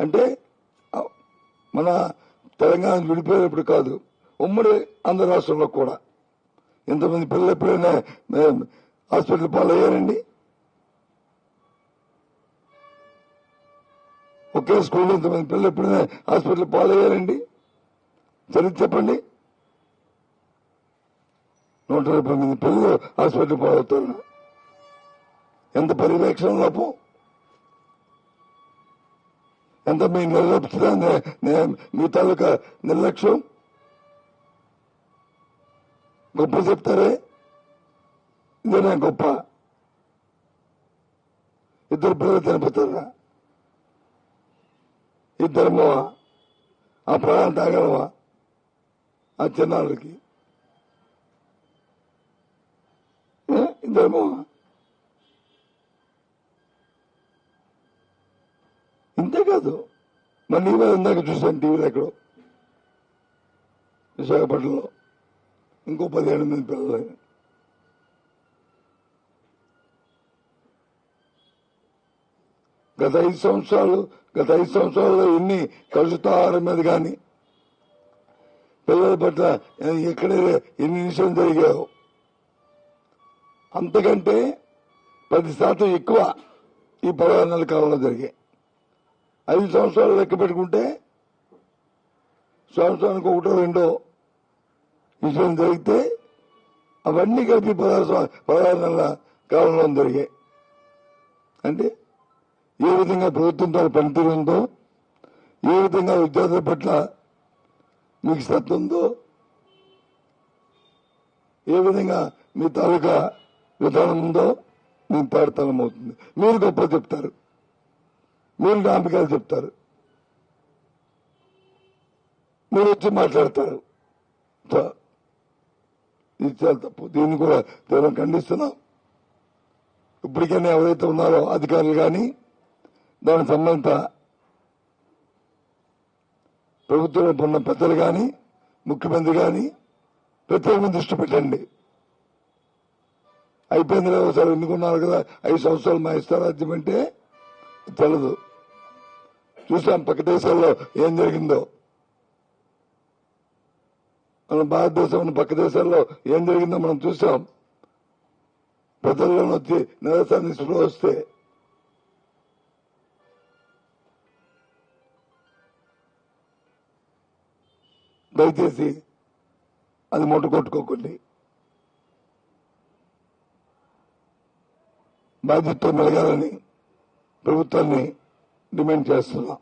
అంటే మన తెలంగాణ విడిపోయినప్పుడు కాదు ఉమ్మడి ఆంధ్ర రాష్ట్రంలో కూడా. ఎంతమంది పిల్లలు ఎప్పుడైనా హాస్పిటల్ పాలయ్యారండి? ఒకే స్కూల్లో ఇంతమంది పిల్లలు ఎప్పుడైనా హాస్పిటల్ పాలయ్యారండి? చరిత్ర చెప్పండి. నూట డెబ్బై మంది పిల్లలు హాస్పిటల్ పాలవుతారు ఎంత పర్యవేక్షణ లోపం? ఎంత మీ నిర్లక్ష్యం నే- మీ తాలూకా నిర్లక్ష్యం గొప్ప చెప్తారే ఇదేనా గొప్ప ఇద్దరు పిల్లలు చనిపోతారా ఇద్దరమో ఆ ప్రాణం తాగలమా ఆ చిన్నాళ్ళకి ఏ? ఇద్దరమో ఇంతేకాదు మళ్ళీ మన ఇందాక చూశాను టీవీలో ఎక్కడో విశాఖపట్నంలో ఇంకో పదిహేను మంది పిల్లలు. గత ఐదు సంవత్సరాలు గత ఐదు సంవత్సరాల్లో ఎన్ని కలుషిత మీద కానీ పిల్లల పట్ల ఎక్కడ ఎన్ని నిమిషం జరిగాయో అంతకంటే పది శాతం ఎక్కువ ఈ పదహారు నెలల కాలంలో జరిగాయి. ఐదు సంవత్సరాలు లెక్క పెట్టుకుంటే సంవత్సరానికి ఒకటో రెండో విషయం జరిగితే అవన్నీ కలిపి పదహారు పదహారు నెలల కాలంలో జరిగాయి. అంటే ఏ విధంగా ప్రభుత్వం తన పనితీరు ఉందో ఏ విధంగా విద్యార్థుల పట్ల మీకు శ్రద్ధ ఉందో ఏ విధంగా మీ తాలూకా విధానం ఉందో మీ తాడతనం అవుతుంది మీరు గొప్ప చెప్తారు. మీరు జ్ఞాపకాలు చెప్తారు. మీరు వచ్చి మాట్లాడతారు ఇది చాలా తప్పు. దీన్ని కూడా తీవ్రం ఖండిస్తున్నాం. ఇప్పటికైనా ఎవరైతే ఉన్నారో అధికారులు కానీ దానికి సంబంధిత ప్రభుత్వంలో ఉన్న పెద్దలు కానీ ముఖ్యమంత్రి కానీ ప్రత్యేకంగా దృష్టి పెట్టండి. అయిపోయింది ఒకసారి ఎన్నుకున్నారు కదా? ఐదు సంవత్సరాలు మా ఇష్టారాజ్యం అంటే తెలదు. చూసాం పక్క దేశాల్లో ఏం జరిగిందో. మన భారతదేశం పక్క దేశాల్లో ఏం జరిగిందో మనం చూసాం. ప్రజల్లో వచ్చి నిరసన వస్తే. దయచేసి అది మూట కొట్టుకోకండి. బాధ్యతతో మెలగాలని ప్రభుత్వాన్ని డిమాండ్ చేస్తున్నాం